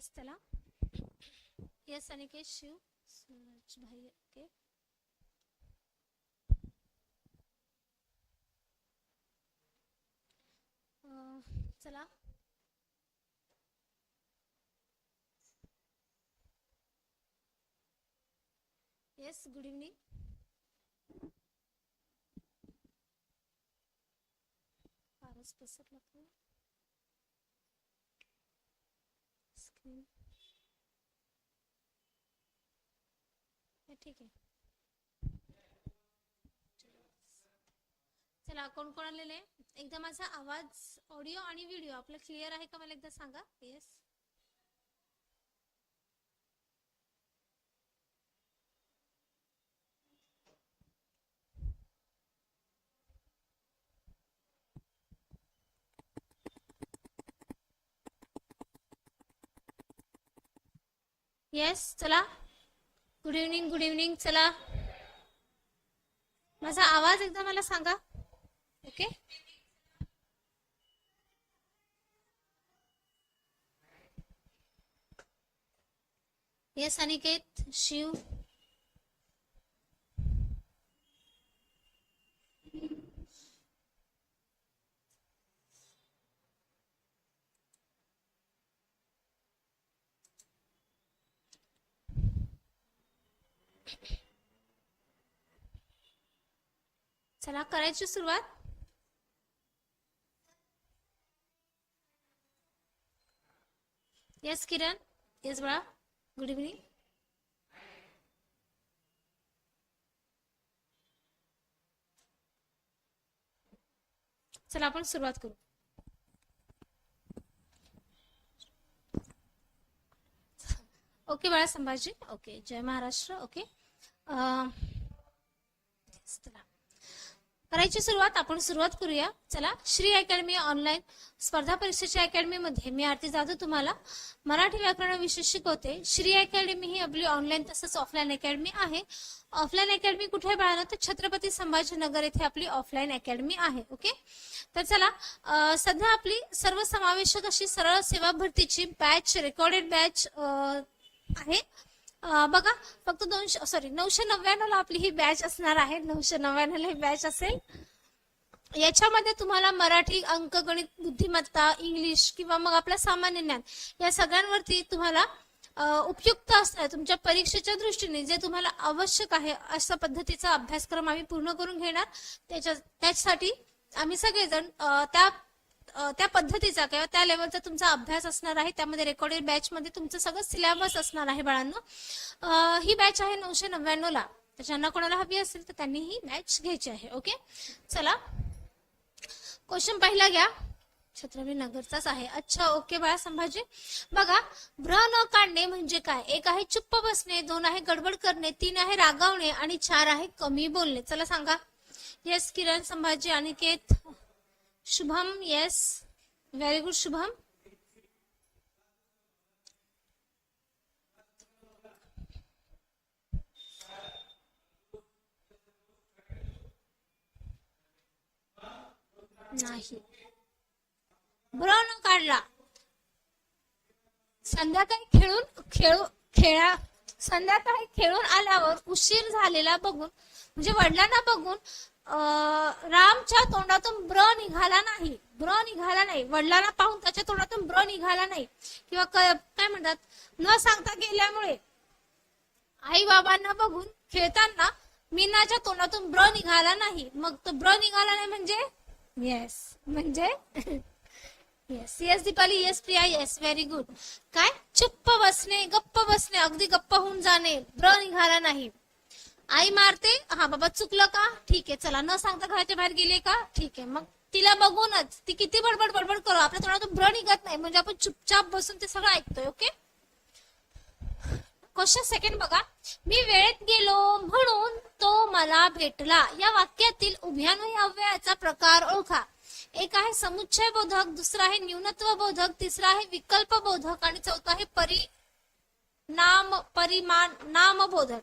Yes चला. Yes Aniket Shiv Suraj भाई okay चला. येस गुड इव्हनिंग फारच पसरला फोन ठीक आहे. चला कोण कोण आलेले? एकदम माझा आवाज ऑडिओ आणि व्हिडिओ आपला क्लिअर आहे का मला एकदा सांगा? येस येस चला. गुड इव्हनिंग गुड इव्हनिंग चला. माझा आवाज एकदा मला सांगा. ओके येस अनिकेत शिव चला करायची सुरुवात. येस किरण येस बाळा. गुड इव्हनिंग चला आपण सुरुवात करू. ओके बाळा संभाजी. ओके जय महाराष्ट्र. ओके चला. करायची सुरुवात आपण सुरुवात करूया. चला श्री अकॅडमी ऑनलाईन स्पर्धा परीक्षेच्या अकॅडमीमध्ये मी आरती जाधव तुम्हाला मराठी व्याकरण विषय शिकवते. श्री अकॅडमी ही आपली ऑनलाईन तसंच ऑफलाईन अकॅडमी आहे. ऑफलाईन अकॅडमी कुठे आहे तर छत्रपती संभाजीनगर येथे आपली ऑफलाईन अकॅडमी आहे ओके? तर चला सध्या आपली सर्वसमावेशक अशी सरळ सेवा भरतीची बॅच रेकॉर्डेड बॅच आहे. बघा फक्त दोनशे सॉरी नऊशे नव्याण्णवला आपली ही बॅच असणार आहे. नऊशे नव्याण्णव ही बॅच असेल. याच्यामध्ये तुम्हाला मराठी अंकगणित बुद्धिमत्ता इंग्लिश किंवा मग आपलं सामान्य ज्ञान या सगळ्यांवरती तुम्हाला उपयुक्त असणार तुमच्या परीक्षेच्या दृष्टीने जे तुम्हाला आवश्यक आहे अशा पद्धतीचा अभ्यासक्रम आम्ही पूर्ण करून घेणार. त्याच्या त्याच्यासाठी आम्ही सगळेजण त्या त्या पद्धतीचा किंवा त्या लेवलचा तुमचा अभ्यास असणार आहे. त्यामध्ये रेकॉर्डेड बॅच मध्ये तुमचं सगळं सिलेबस असणार आहे बाळांनो. ही बॅच आहे नऊशे नव्याण्णव ला. तर ज्यांना कोणाला हवी असेल तर त्यांनी ही बॅच घ्यायची आहे ओके चला. क्वेश्चन पहिला घ्या. छत्रपती नगरचाच आहे. अच्छा ओके बाळा संभाजी. बघा भ्र न काढणे म्हणजे काय? एक आहे चुप्प बसणे दोन आहे गडबड करणे तीन आहे रागावणे आणि चार आहे कमी बोलणे. चला सांगा. Yes Kiran Sambhaji Aniket Shubham yes very good Shubham. नाही. ब्र न काढला. संध्याकाळी खेळून खेळू खेळा संध्याकाळी खेळून आल्यावर उशीर झालेला बघून म्हणजे वडिलांना बघून रामच्या तोंडातून ब्र निघाला नाही. ब्र निघाला नाही. वडिलांना पाहून त्याच्या तोंडातून ब्र निघाला नाही. किंवा काय म्हणतात? न सांगता गेल्यामुळे आई बाबांना बघून खेळताना मीनाच्या तोंडातून ब्र निघाला नाही. मग तो ब्र निघाला नाही म्हणजे? येस म्हणजे? Yes yes Deepali yes Priya yes very good काय? चुप्प बसणे गप्प बसणे अगदी गप्प होऊन जाणे. ब्र निघाला नाही. आई मारते. हा बाबा चुकलं का? ठीक आहे चला. न सांगता घराच्या बाहेर गेले का? ठीक आहे. मग तिला बघूनच ती किती बडबड बडबड करू. आपल्या तोंडातून ब्र निघत नाही. म्हणजे आपण चुपचाप बसून ते सगळं ऐकतोय ओके? क्वेश्चन सेकंड बघा. मी वेळेत गेलो म्हणून तो मला भेटला. या वाक्यातील उभ्यानुय अव्ययाचा प्रकार ओळखा. एक आहे समुच्चय बोधक दुसरा आहे न्यूनत्व बोधक तिसरा आहे विकल्प बोधक आणि चौथा आहे परि नाम परिमाण नाम बोधक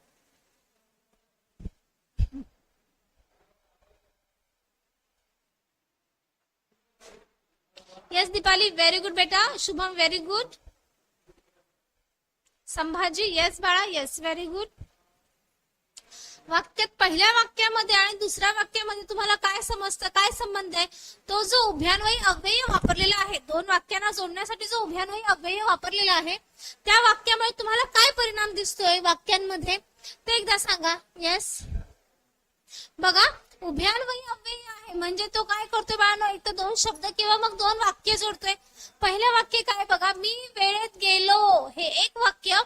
येस दीपाली व्हेरी गुड बेटा Shubham very good Sambhaji yes बाळा येस व्हेरी गुड वाक्यात पहिल्या वाक्यामध्ये आणि दुसऱ्या वाक्यामध्ये तुम्हाला काय समजतं काय संबंध आहे? तो जो उभ्यान्वयी अव्यय वापरलेला आहे दोन वाक्यांना जोडण्यासाठी जो उभ्यान्वयी अव्यय वापरलेला आहे त्या वाक्यामुळे तुम्हाला काय परिणाम दिसतोय वाक्यांमध्ये? ते एकदा सांगा. येस बघा. उभ्यान्वयी अव्यय आहे. म्हणजे तो काय करतोय बाळांनो एक तर दोन शब्द किंवा मग दोन वाक्य जोडतोय. पहिलं वाक्य काय बघा मी वेळेत गेलो. हे एक वाक्य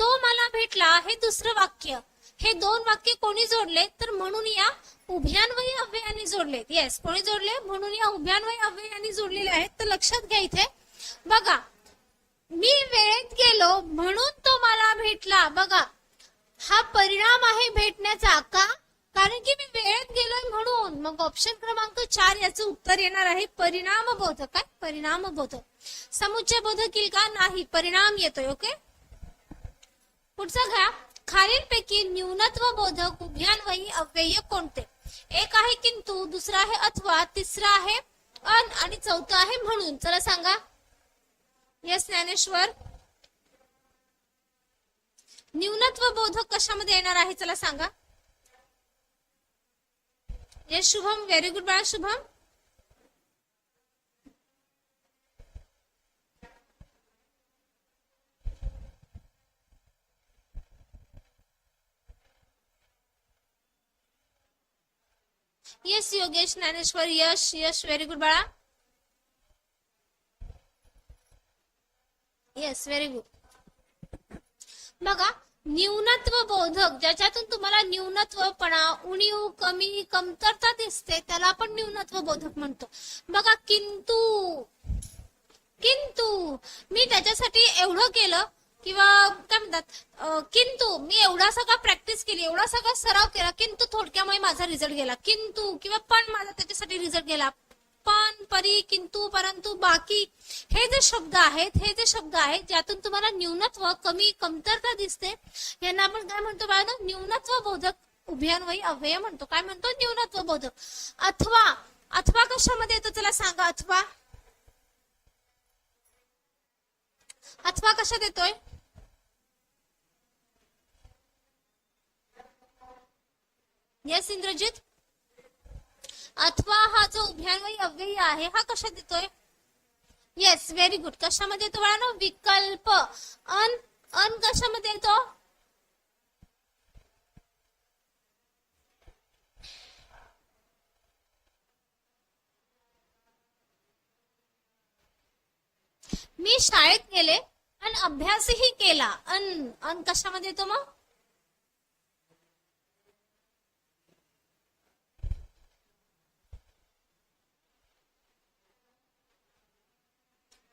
तो मला भेटला. हे दुसरं वाक्य. हे दोन वाक्य कोणी जोडले तर म्हणून या उभ्यान्वयी अव्ययाने जोडलेत. येस कोणी जोडले? म्हणून या उभ्यान्वयी अव्ययाने जोडलेले आहेत. तर लक्षात घ्या इथे. बघा मी वेळेत गेलो म्हणून तो मला भेटला. बघा हा परिणाम आहे भेटण्याचा का? कारण की मी वेळेत गेलोय म्हणून. मग ऑप्शन क्रमांक चार याचं उत्तर येणार आहे परिणाम बोध काय? परिणाम बोधक समुच्चय बोधक येईल का? नाही. परिणाम येतोय ओके पुढचा घ्या. खालीलपैकी न्यूनत्व बोधक उभ्यान्वयी अव्यय कोणते? एक आहे किंतु दुसरा आहे अथवा तिसरा आहे अन आणि चौथा आहे म्हणून. चला सांगा. येस ज्ञानेश्वर. न्यूनत्व बोधक कशामध्ये येणार आहे? चला सांगा. येस शुभम व्हेरी गुड बाळा Shubham. Yes Yogesh Dnyaneshwar Yash Yash very good बाळा येस व्हेरी गुड बघा न्यूनत्व बोधक ज्याच्यातून तुम्हाला न्यूनत्वपणा उणीव कमी कमतरता दिसते त्याला आपण न्यूनत्व बोधक म्हणतो. बघा किंतु किंतु मी त्याच्यासाठी एवढं केलं किंवा काय म्हणतात किंतु मी एवढा सगळा प्रॅक्टिस केली एवढा सगळा सराव केला किंतु थोडक्यामुळे माझा रिझल्ट गेला. किंतु किंवा पण माझा त्याच्यासाठी रिझल्ट गेला. परी किंतु परंतु बाकी हे जे शब्द आहेत हे जे शब्द आहेत ज्यातून तुम्हाला न्यूनत्व कमी कमतरता दिसते यांना आपण काय म्हणतो बाळा न्यूनत्व बोधक उभयान्वयी अव्यय म्हणतो. काय म्हणतो? न्यूनत्व बोधक. अथवा अथवा कशामध्ये येतो? त्याला सांगा अथवा. अथवा कशात येतोय? येस इंद्रजित? अथवा हा जो उभ्यान्वयी अव्ययी आहे हा कशात येतोय येस व्हेरी गुड कशामध्ये येतो ना विकल्प. अन अन कशामध्ये येतो? मी शाळेत गेले आणि अभ्यासही केला. अन अन कशामध्ये येतो मग?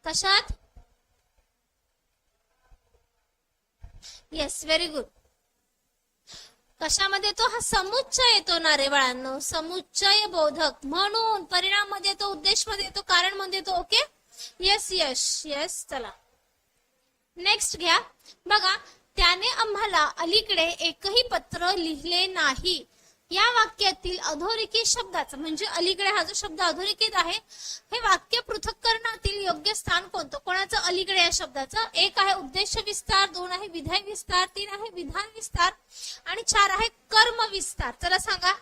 कशात येस व्हेरी गुड कशामध्ये तो हा समुच्चय येतो ना रे बाळांनो समुच्चय बोधक. म्हणून परिणाममध्ये येतो उद्देशमध्ये येतो. कारण मध्ये येतो. ओके येस यस येस चला. नेक्स्ट घ्या. बघा त्याने आम्हाला अलीकडे एकही पत्र लिहिले नाही. या वाक्यातील अधोरेखित शब्दाचा म्हणजे अलीकडे हा जो शब्द अधोरेखित आहे हे वाक्य पृथक्करणातील योग्य स्थान कोणतं? कोणाचं अलीकडे या शब्दाचं? एक आहे उद्देश विस्तार दोन आहे विधाय विस्तार तीन आहे विधान विस्तार आणि चार आहे कर्म विस्तार. चला सांगा.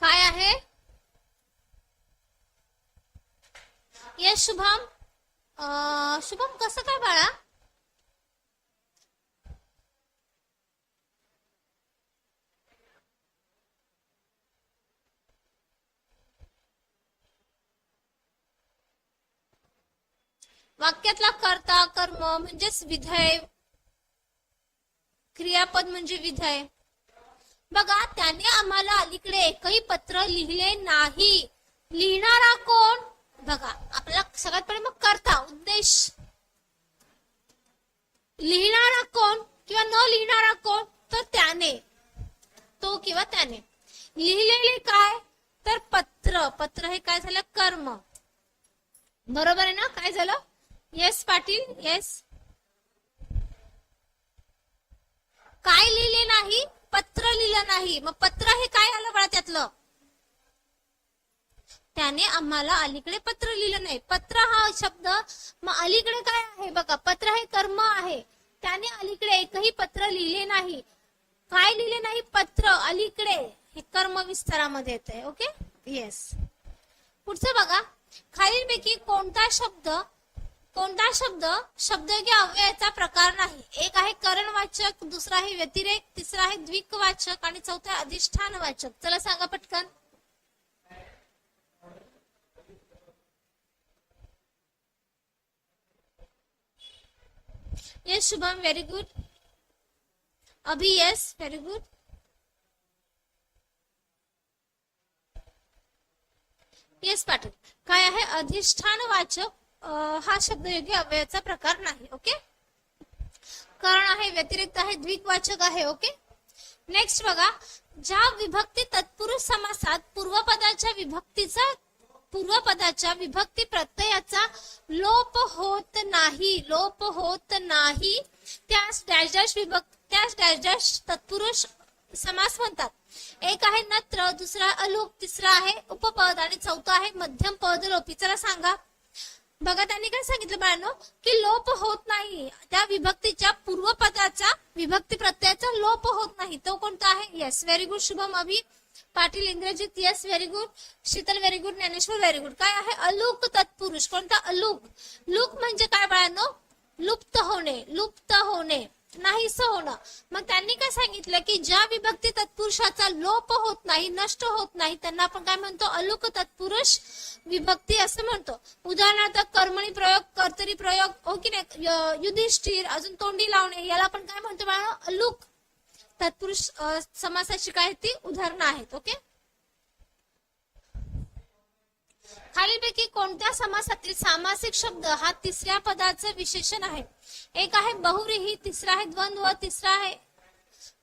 काय आहे? येस शुभम अं, शुभम कसं काय बाळा वाक्यातला कर्ता कर्म म्हणजेच विधेय. क्रियापद म्हणजे विधेय. बघा त्याने आम्हाला अलीकडे एकही पत्र लिहिले नाही. लिहिणारा कोण? बघा आपल्याला सगळ्यात पहिले मग करता उद्देश. लिहिणारा कोण किंवा न लिहिणारा कोण? तर त्याने. तो किंवा त्याने. लिहिलेले काय? तर पत्र. पत्र हे काय झालं? कर्म. बरोबर आहे ना? काय झालं? येस पाटील. येस काय लिहिले नाही पत्र लिहिलं नाही. मग पत्र हे काय आलं बळा त्यातलं त्याने आम्हाला अलीकडे पत्र लिहिलं नाही. पत्र हा शब्द मग अलीकडे काय आहे बघा पत्र हे कर्म आहे. त्याने अलीकडे एकही पत्र लिहिले नाही. काय लिहिले नाही? पत्र अलीकडे. हे कर्म विस्तारामध्ये येत आहे ओके? येस पुढचं बघा. खालीलपैकी कोणता शब्द कोणता शब्द शब्द शब्दयोग्य अव्ययाचा प्रकार नाही. एक आहे करणवाचक दुसरा आहे व्यतिरेक तिसरा आहे द्विकवाचक आणि चौथा आहे अधिष्ठानवाचक. चला सांगा पटकन. Yes Shubham very good Abhi yes very good yes Patil काय आहे? अधिष्ठान वाचक हा शब्द योग्य अव्ययाचा प्रकार नाही ओके? कारण आहे व्यतिरिक्त आहे द्विकवाचक आहे ओके? नेक्स्ट बघा ज्या विभक्ती तत्पुरुष समासात पूर्वपदाच्या विभक्तीचा पूर्वपदाच्या विभक्ती प्रत्ययाचा लोप होत नाही लोप होत नाही त्यास डॅश डॅश विभक्ती त्यास डॅश डॅश तत्पुरुष समास म्हणतात. एक आहे नत्र दुसरा अलोक तिसरा आहे उपपद आणि चौथा आहे मध्यम पद लोपी. चला सांगा. बघा त्यांनी काय सांगितलं बाळांनो? की लोप होत नाही. त्या विभक्तीच्या पूर्वपदाचा विभक्ती प्रत्ययाचा लोप होत नाही. तो कोणता आहे? Yes very good Shubham Abhi. Patil इंग्रजीत yes very good Sheetal very good Dnyaneshwar very good काय आहे? अलुक तत्पुरुष. कोणता? अलुक. लुक म्हणजे काय बाळांनो? लुप्त होणे. लुप्त होणे. नाहीस होणं मग त्यांनी काय सांगितलं की ज्या विभक्ती तत्पुरुषाचा लोप होत नाही नष्ट होत नाही त्यांना आपण काय म्हणतो? अलुक तत्पुरुष विभक्ती असं म्हणतो. उदाहरणार्थ कर्मणी प्रयोग कर्तरी प्रयोग हो की नाही? युधिष्ठिर अजून तोंडी लावणे याला आपण काय म्हणतो अलुक तत्पुरुष समासाची काय ती उदाहरणं आहेत ओके? खालीलपैकी कोणत्या समासातील सामासिक शब्द हा तिसऱ्या पदाचे विशेषण आहे? एक आहे बहुव्रीही तिसरा आहे द्वंद्व तिसरा आहे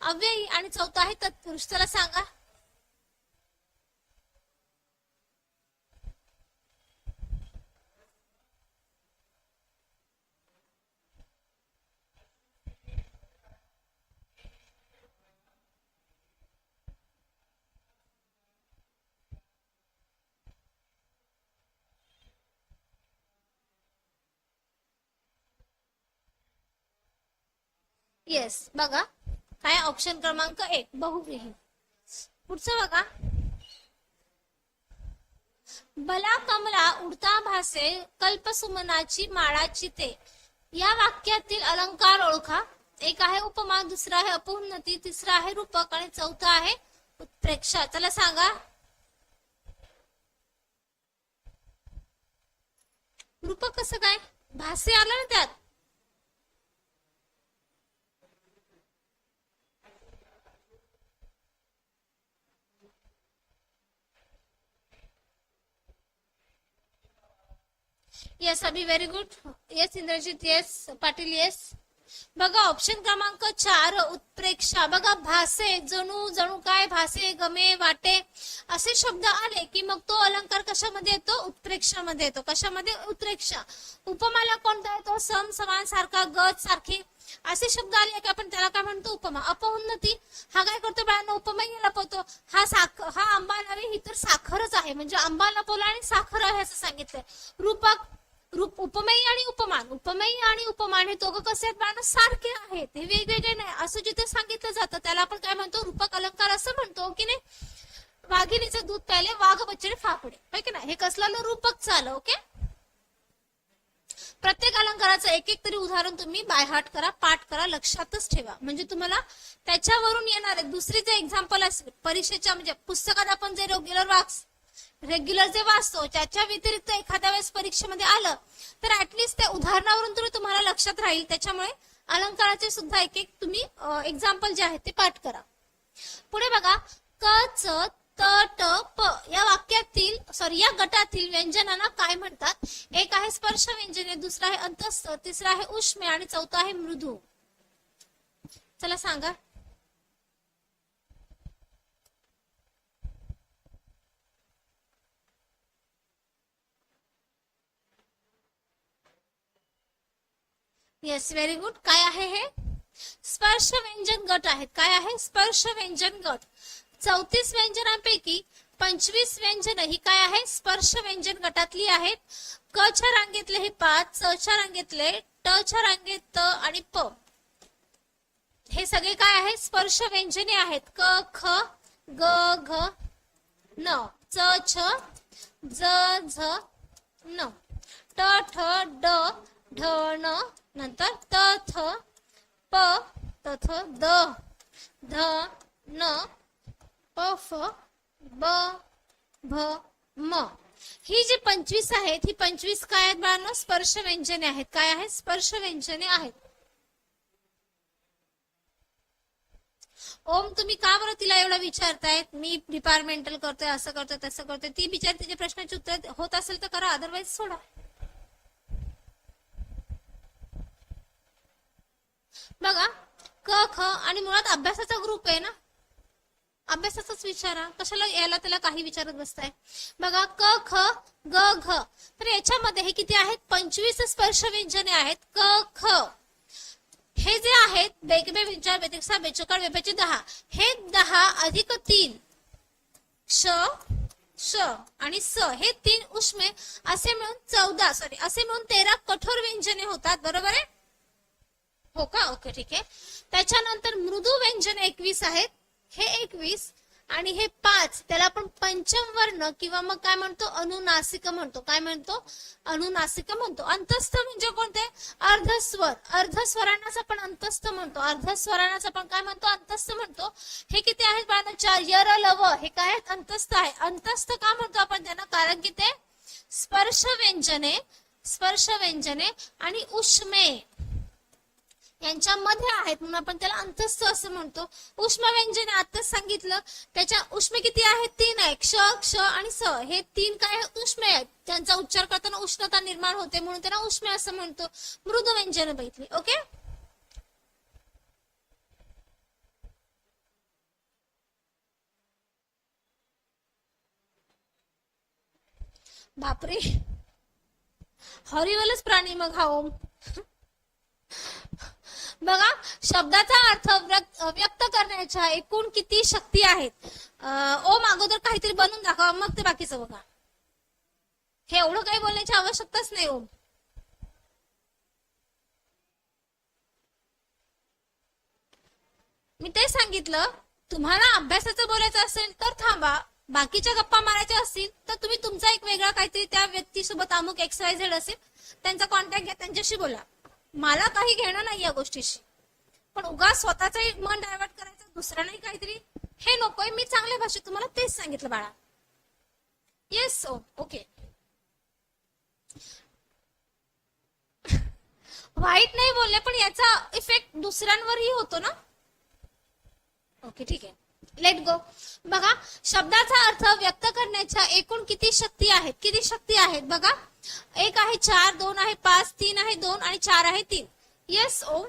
अव्ययी आणि चौथा आहे तत्पुरुष. त्याला सांगा. येस बघा. काय ऑप्शन क्रमांक एक? बहुव्रीही पुढचं बघा. भला कमला उडता भासे कल्पसुमनाची माळाची ते या वाक्यातील अलंकार ओळखा. एक आहे उपमा दुसरा आहे अपौन्नती तिसरा आहे रूपक आणि चौथा आहे उत्प्रेक्षा. चला सांगा. रूपक कसं काय? भासे आलं ना त्यात? Yes Abhi very good yes Indrajit yes Patil yes बघा ऑप्शन क्रमांक चार उत्प्रेक्षा. बघा भासे जणू जणू काय भासे गमे वाटे असे शब्द आले की मग तो अलंकार कशामध्ये येतो? उत्प्रेक्षामध्ये येतो. कशामध्ये? उत्प्रेक्षा. उपमाला कोणता येतो? सम समान सारखा गत सारखे. असे शब्द आले की आपण त्याला काय म्हणतो? उपमा. अपउन्नती हा काय करतो बाळांना? उपमा लपवतो हा साखर हा आंबा नव्हे ही तर साखरच आहे. म्हणजे आंबा लपवला आणि साखर आहे असं सांगितलंय. रूपक रूप उपमेय आणि उपमान. उपमेय आणि उपमान हे दोघं कसे आहेत बाळांनो सारखे आहेत. हे वेगवेगळे नाही. असं जिथे सांगितलं जातं त्याला आपण काय म्हणतो? रूपक अलंकार असं म्हणतो हो की नाही? वाघिणीचं दूध प्यायले वाघ बच्चे फाफडे. होय की नाही? हे कसलं रूपक चालं ओके? प्रत्येक अलंकाराचं एक एक तरी उदाहरण तुम्ही बायहाट करा पाठ करा लक्षातच ठेवा. म्हणजे तुम्हाला त्याच्यावरून येणार आहे. दुसरी जे एक्झाम्पल असेल परीक्षेच्या म्हणजे पुस्तकात आपण जे रेग्युलर वाक्स रेग्युलर जे वाचतो त्याच्या व्यतिरिक्त एखाद्या वेळेस परीक्षेमध्ये आलं तर ऍटलिस्ट त्या उदाहरणावरून तुम्ही तुम्हाला लक्षात राहील. त्याच्यामुळे अलंकाराचे सुद्धा एक एक तुम्ही एक्झाम्पल जे आहे ते पाठ करा. पुढे बघा क च त ट प या वाक्यातील सॉरी या गटातील व्यंजनांना काय म्हणतात? एक आहे स्पर्श व्यंजने दुसरा आहे अंतस्थ तिसरा आहे उष्मे आणि चौथा आहे मृदू. चला सांगा. येस व्हेरी गुड काय आहे हे स्पर्श व्यंजन गट आहेत काय आहे स्पर्श व्यंजन गट चौतीस व्यंजनांपैकी पंचवीस व्यंजन ही काय आहे स्पर्श व्यंजन गटातली आहेत क च्या रांगेतले हे पाच च च्या रांगेतले ट च्या रांगेत त आणि प हे सगळे काय आहे स्पर्श व्यंजने आहेत क ख ग घ न च छ ज झ न ट ठ ड ढ न नंतर त थ प तथ द ध न प फ ब भ म. ही जी पंचवीस आहेत ही पंचवीस काय आहेत बाळांनो? स्पर्श व्यंजने आहेत. काय आहेत? स्पर्श व्यंजने आहेत. ओम तुम्ही का बरं तिला एवढं विचारतायत? मी डिपार्टमेंटल करतोय असं करतोय तसं करतोय. ती बिचार तिच्या प्रश्नाची उत्तर होत असेल तर करा. अदरवाईज सोडा. बघा क ख आणि मुळात अभ्यासाचा ग्रुप आहे ना? अभ्यासाचाच विचारा. कशाला याला त्याला काही विचारत बसताय बघा क ख ग घ. तर याच्यामध्ये हे किती आहेत? पंचवीस स्पर्श व्यंजने आहेत. क ख. हे जे आहेत बेगबे विचार बेतिकसा बेचकाळ बेबेचे दहा. हे दहा अधिक तीन. श श आणि स. हे तीन उष्मे असे मिळून चौदा सॉरी असे मिळून तेरा कठोर व्यंजने होतात. बरोबर आहे? हो का? ओके ठीक आहे. त्याच्यानंतर मृदू व्यंजन एकवीस आहेत. हे एकवीस आणि हे पाच त्याला आपण पंचम वर्ण किंवा मग काय म्हणतो? अनुनासिक म्हणतो. काय म्हणतो? अनुनासिक म्हणतो. अंतस्थ म्हणजे कोणते? अर्धस्वर. अर्धस्वरांनाच आपण अंतस्थ म्हणतो. अर्धस्वरांनाच आपण काय म्हणतो? अंतस्थ म्हणतो. हे किती आहेत बाळांनो? चार. यर लव हे काय आहेत? अंतस्थ आहे. अंतस्थ का म्हणतो आपण त्यांना? कारण की ते स्पर्श व्यंजने स्पर्श व्यंजने आणि उष्मे यांच्यामध्ये आहेत म्हणून आपण त्याला अंतस्थ असं म्हणतो. उष्म व्यंजन आताच सांगितलं. त्याच्या उष्म किती आहेत? तीन आहे क्ष क्ष आणि स. हे तीन काय आहेत? उष्मे आहेत. त्यांचा उच्चार करताना उष्णता निर्माण होते म्हणून त्यांना उष्मे असं म्हणतो. मृदू व्यंजन बघितली ओके? बापरे. हरिवलच प्राणी मग हा ओम. बघा शब्दाचा अर्थ व्यक्त करण्याच्या एकूण किती शक्ती आहेत? ओम अगोदर काहीतरी बनवून दाखवा मग ते बाकीचं बघा. हे एवढं काही बोलण्याची आवश्यकताच नाही ओम. मी ते सांगितलं तुम्हाला अभ्यासाचं बोलायचं असेल तर थांबा. बाकीच्या गप्पा मारायच्या असतील तर तुम्ही तुमचा एक वेगळा काहीतरी त्या व्यक्तीसोबत अमुक एक्सवायझेड असेल त्यांचा कॉन्टॅक्ट घ्या त्यांच्याशी बोला. मला काही घेणं नाही या गोष्टीशी. पण उगा स्वतःचंही मन डायव्हर्ट करायचं दुसऱ्यालाही काहीतरी हे नकोय मी चांगल्या भाषेत तुम्हाला तेच सांगितलं बाळा. येस ओके वाईट नाही बोलले पण याचा इफेक्ट दुसऱ्यांवरही होतो ना? ओके ठीक आहे. लेट गो बघा शब्दाचा अर्थ व्यक्त करण्याच्या एकूण किती शक्ती आहेत? किती शक्ती आहेत? बघा. एक आहे चार दोन आहे पाच तीन आहे दोन आणि चार आहे तीन. येस ओ.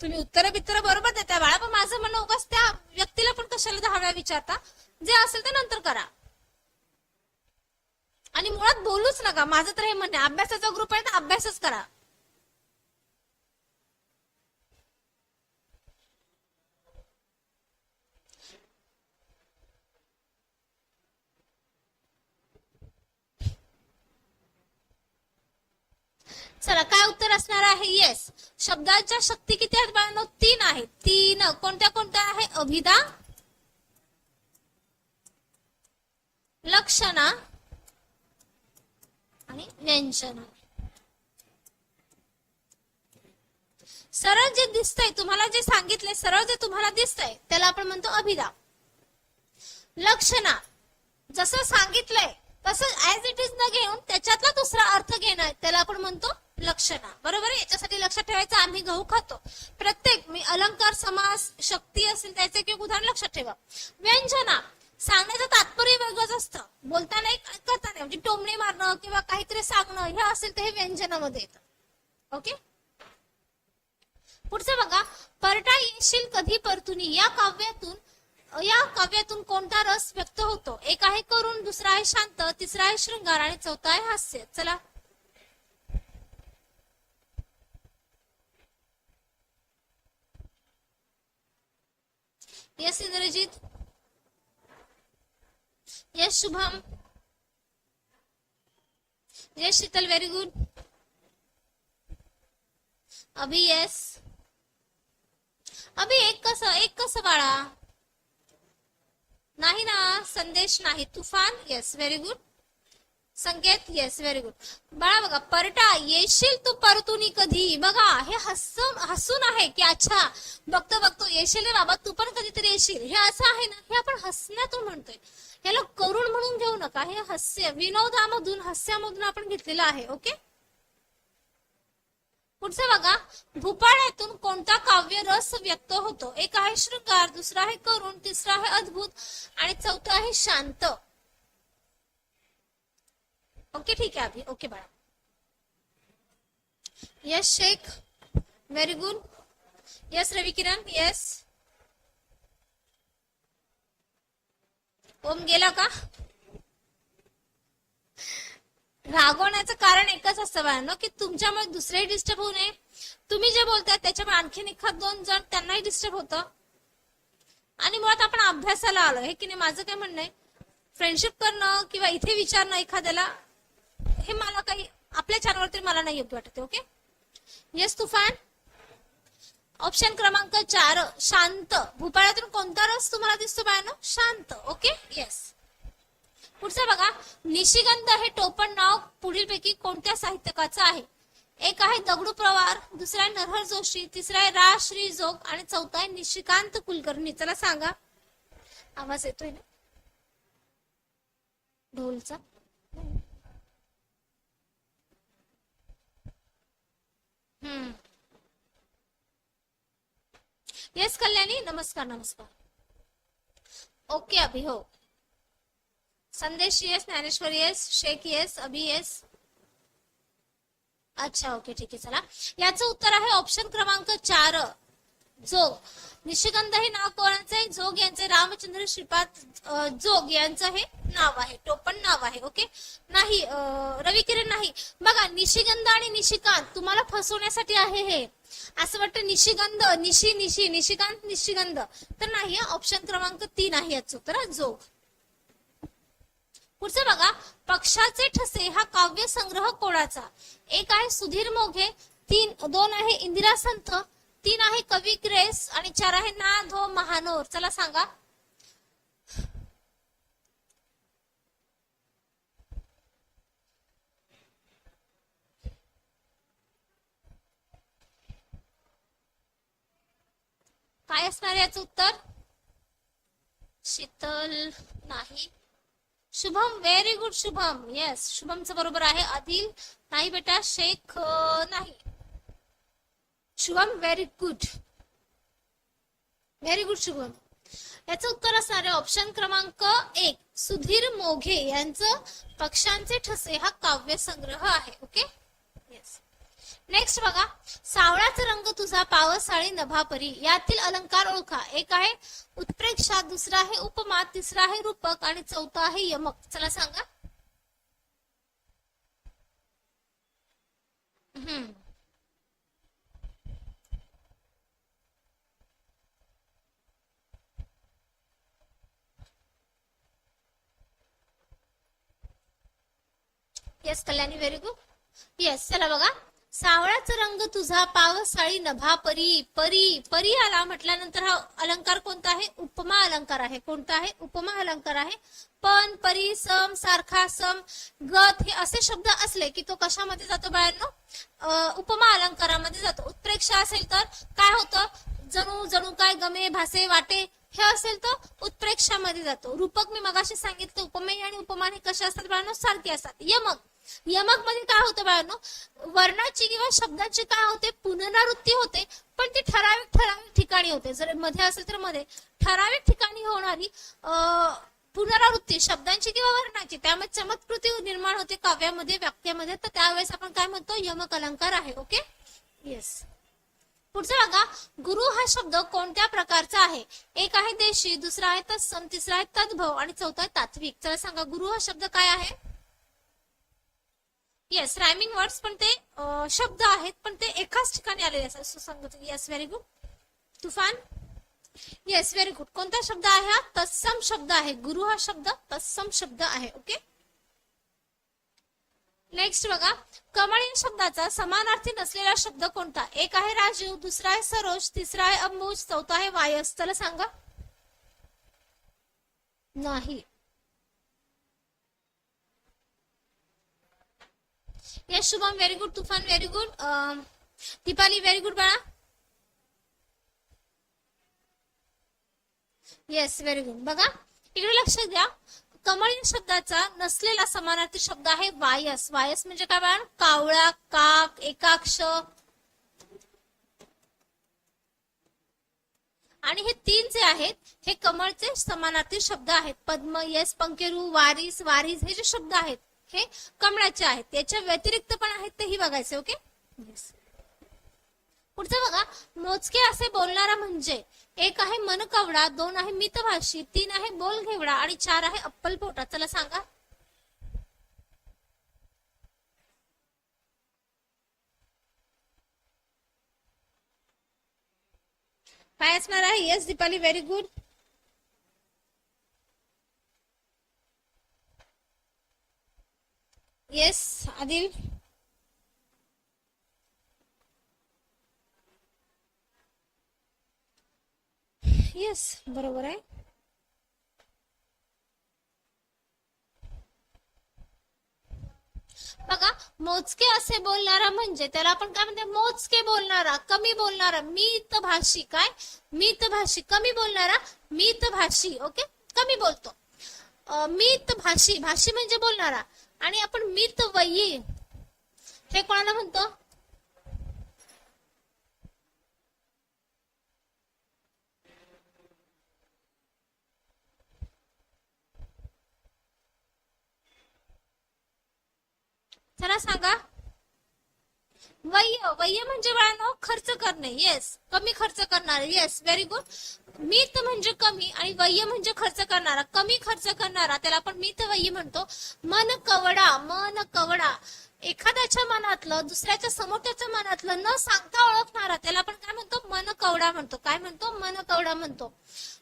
तुम्ही उत्तर बित्तर बरोबर देता बाळा पण माझं म्हणणं उगाच त्या व्यक्तीला पण कशाला दहा विचारता? जे असेल ते नंतर करा. आणि मुळात बोलूच नका. माझं तर हे म्हणणं अभ्यासाचा ग्रुप आहे तर अभ्यासच करा. चला काय उत्तर असणार आहे? येस शब्दाच्या शक्ती किती आहेत बाळांनो? तीन आहेत. तीन. कोणत्या कोणत्या आहे? अभिधा लक्षणा. आणि व्यंजना. सरळ जे दिसतंय तुम्हाला जे सांगितले सरळ जे तुम्हाला दिसतंय त्याला आपण म्हणतो अभिधा लक्षणा. जसं सांगितलंय तसं ऍज इट इज न घेऊन त्याच्यातला दुसरा अर्थ घेणं त्याला आपण म्हणतो लक्षणा बरोबर आहे? याच्यासाठी लक्षात ठेवायचं आम्ही गहू खातो. प्रत्येक मी अलंकार समास शक्ती असेल त्याचे एक उदाहरण लक्षात ठेवा. व्यंजना सांगण्याचं तात्पर्य वेगळंच असतं. बोलताना एक करता नाही. म्हणजे टोमणे मारणं किंवा काहीतरी सांगणं हे असेल तर हे व्यंजनामध्ये येतं. ओके? पुढचं बघा. परटा येशील कधी परतुनी? या काव्यातून या काव्यातून कोणता रस व्यक्त होतो? एक आहे करून दुसरा आहे शांत तिसरा आहे शृंगार आणि चौथा आहे हास्य. चला. Yes Indrajit yes Shubham yes Sheetal very good Abhi yes Abhi एक कसं एक कसं बाळा? नाही ना संदेश नाही. Tufan? Yes very good Sanket? Yes very good बाळा बघा परटा येशील तू परतुनी कधी? बघा हे हसून हसून आहे की अच्छा बघतो बघतो येशील रे बाबा तू पण कधीतरी येशील. हे असं आहे ना हे आपण हसण्यातून म्हणतोय. याला करुण म्हणून घेऊ नका. हे हास्य विनोदामधून हास्यामधून आपण घेतलेलं आहे ओके पुढचं बघा भूपाळ्यातून कोणता काव्य रस व्यक्त होतो? एक आहे शृंगार दुसरा आहे करुण तिसरा आहे अद्भुत आणि चौथा आहे शांत. ओके ठीक आहे अभि ओके बाळा yes Shaikh very good yes Ravi Kiran yes Om गेला का? रागवण्याचं कारण एकच असतं बाळांनो की तुमच्यामुळे दुसरेही डिस्टर्ब होऊ नये. तुम्ही जे बोलताय त्याच्यामुळे आणखीन एखाद दोन जण त्यांनाही डिस्टर्ब होतं. आणि मुळात आपण अभ्यासाला आलो हे की नाही? माझं काय म्हणणं आहे फ्रेंडशिप करणं किंवा इथे विचारणं एखाद्याला हे मला काही आपल्या चॅनलवर तरी मला नाही योग्य वाटत ओके येस तुफान? ऑप्शन क्रमांक चार शांत. भूपाळ्यातून कोणता रस तुम्हाला दिसतो बाळांनो? शांत ओके येस पुढचं बघा. निशिगंध हे टोपण नाव पुढीलपैकी कोणत्या साहित्यकाचं आहे? एक आहे दगडू प्रवार दुसरा आहे नरहर जोशी तिसरा आहे रा श्री जोग आणि चौथा आहे निशिकांत कुलकर्णी. चला सांगा. आवाज येतोय ना? ढोलचा? येस कल्याणी नमस्कार नमस्कार. ओके अभि हो. Sandesh yes Dnyaneshwar yes Shaikh yes Abhi yes अच्छा ओके ठीक आहे चला. याचं उत्तर आहे ऑप्शन क्रमांक चार. जोग निशिगंध हे नाव कोणाचं आहे? जोग यांचे रामचंद्र श्रीपाद जोग यांचं हे नाव आहे. टोपण नाव आहे ओके? नाही रवी किरण नाही. बघा निशिगंध आणि निशिकांत तुम्हाला फसवण्यासाठी आहे हे. असं वाटतं निशिगंध निशी निशी निशिकांत निशिगंध. तर नाही ऑप्शन क्रमांक तीन आहे याचं. उत्तर जोग. पुढचं बघा पक्षाचे ठसे हा काव्य संग्रह कोणाचा? एक आहे सुधीर मोघे तीन दोन आहे इंदिरा संत तीन आहे कवी ग्रेस आणि चार आहे ना धो महानोर. चला सांगा. काय असणार याचं उत्तर? शीतल नाही. Shubham very good Shubham. Yes शुभमचं बरोबर आहे. आदिल. नाही बेटा शेख नाही. Shubham very good very good Shubham. याचं उत्तर असणार आहे ऑप्शन क्रमांक एक सुधीर मोघे यांचं पक्षांचे ठसे हा काव्य संग्रह आहे ओके येस नेक्स्ट बघा सावळाचा रंग तुझा पावसाळी नभापरी यातील अलंकार ओळखा. एक आहे उत्प्रेक्षा दुसरा आहे उपमा तिसरा आहे रूपक आणि चौथा आहे यमक. चला सांगा. हम्म. Yes Kalyani very good yes चला बघा. सावळाचा रंग तुझा पावसाळी नभा परी परी परी आला म्हटल्यानंतर हा अलंकार कोणता आहे? उपमा अलंकार आहे. कोणता आहे? उपमा अलंकार आहे. पण परी सम सारखा सम गत हे असे शब्द असले की तो कशामध्ये जातो बाळांनो? उपमा अलंकारामध्ये जातो. उत्प्रेक्षा असेल तर काय होतं? जणू जणू काय गमे भासे वाटे हे असेल तर उत्प्रेक्षामध्ये जातो. रूपक मी मगाशी सांगितलं उपमेय आणि उपमान हे कसे असतात बाळांनो? सारखे असतात. यमक. यमकमध्ये काय होतं बाळांनो? वर्णाची किंवा शब्दाची काय होते? पुनरावृत्ती होते पण ती ठराविक ठराविक ठिकाणी होते. जर मध्ये असेल तर मध्ये. ठराविक ठिकाणी होणारी पुनरावृत्ती शब्दांची किंवा वर्णाची त्यामुळे चमत्कृती निर्माण होते काव्यामध्ये व्याख्यामध्ये. तर त्यावेळेस आपण काय म्हणतो? यमक अलंकार आहे. ओके? येस पुढचा बघा गुरु हा शब्द कोणत्या प्रकारचा आहे? एक आहे देशी दुसरा आहे तत्सम तिसरा आहे तद्भव आणि चौथा आहे तात्विक. चला सांगा गुरु हा शब्द काय आहे? येस रायमिंग वर्ड्स पण ते शब्द आहेत पण ते एकाच ठिकाणी आलेले असतात. सुसंगत yes very good Tufan? Yes very good कोणता शब्द आहे हा? तत्सम शब्द आहे. गुरु हा शब्द तत्सम शब्द आहे. ओके नेक्स्ट बघा कमळ शब्दाचा समानार्थी नसलेला शब्द कोणता? एक आहे राजीव दुसरा आहे सरोज तिसरा आहे अंबुज चौथा आहे वायस. चला सांगा. नाही. Yash Shubham very good Tufan very good Deepali very good बाळा. येस व्हेरी गुड बघा इकडे लक्ष द्या. कमळ शब्दाचा नसलेला समानार्थी शब्द आहे वायस. वायस म्हणजे काय बाळा? कावळा काक एकाक्ष. आणि हे तीन जे आहेत हे कमळचे समानार्थी शब्द आहेत. पद्म यस पंकेरू वारीस वारीस हे जे शब्द आहेत हे कमळाचे आहेत. याच्या व्यतिरिक्त पण आहेत तेही बघायचे ओके? येस पुढचं बघा मोजके असे बोलणारा म्हणजे एक आहे मनकवडा दोन आहे मितभाषी तीन आहे बोल घेवडा आणि चार आहे अप्पल पोटा. चला सांगा. काय असणार आहे? Yes Deepali very good yes Adil. Yes बरोबर आहे. बघा मोजके असे बोलणारा म्हणजे त्याला आपण काय म्हणते? मोजके बोलणारा कमी बोलणारा मित भाषी काय? मित भाषी कमी बोलणारा मित भाषी ओके? कमी बोलतो. मित भाषी भाषी म्हणजे बोलणारा. आणि आपण मित वयी हे कोणाला म्हणतो? चला सांगा. वय्य वय्य म्हणजे बाळांनो खर्च करणे. येस कमी खर्च करणार. येस व्हेरी गुड मित म्हणजे कमी आणि वय्य म्हणजे खर्च करणारा. कमी खर्च करणारा त्याला आपण मित वय्य म्हणतो. मन कवडा मन कवडा. एखाद्याच्या मनातलं दुसऱ्याच्या समोरच्याच्या मनातलं न सांगता ओळखणारा त्याला आपण काय म्हणतो? मन कवडा म्हणतो. काय म्हणतो? मन कवडा म्हणतो.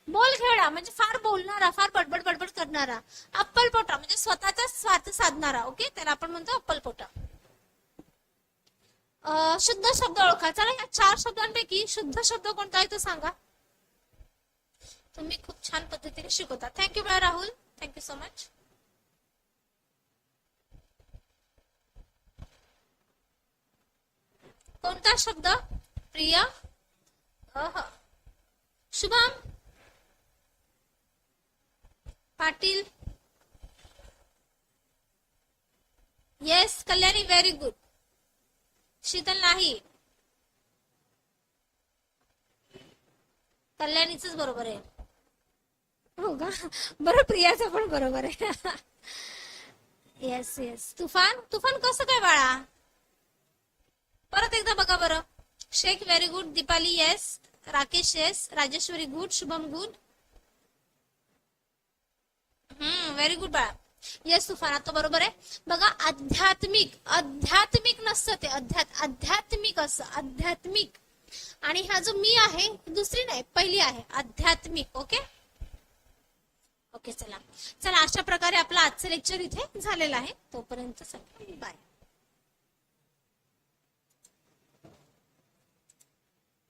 बोल खेळा म्हणजे फार बोलणारा फार बडबड बडबड करणारा. अप्पलपोटा म्हणजे स्वतःचा स्वार्थ साधणारा ओके? त्याला आपण म्हणतो अप्पलपोटा. अं, शुद्ध शब्द ओळखा. चला या चार शब्दांपैकी शुद्ध शब्द कोणता आहे तो सांगा. तुम्ही खूप छान पद्धतीने शिकवता. Thank you bye Rahul thank you so much कोणता शब्द? प्रिया? अह. Shubham? Patil? Yes Kalyani very good Sheetal नाही. कल्याणीच बरोबर आहे. हो का? बरं प्रियाचं पण बरोबर आहे. येस येस तुफान? तुफान कसं काय बाळा? परत एकदा बघा बरं. Shaikh very good Deepali yes Rakesh yes Rajeshwari good Shubham good हम्म व्हेरी गुड बाळा. येस तुफान आता बरोबर आहे. बघा आध्यात्मिक आध्यात्मिक नसतं ते. अध्यात आध्यात्मिक असं आध्यात्मिक. आणि हा जो मी आहे दुसरी नाही पहिली आहे. आध्यात्मिक ओके ओके चला. चला अशा प्रकारे आपलं आजचं लेक्चर इथे झालेलं आहे. तोपर्यंत बाय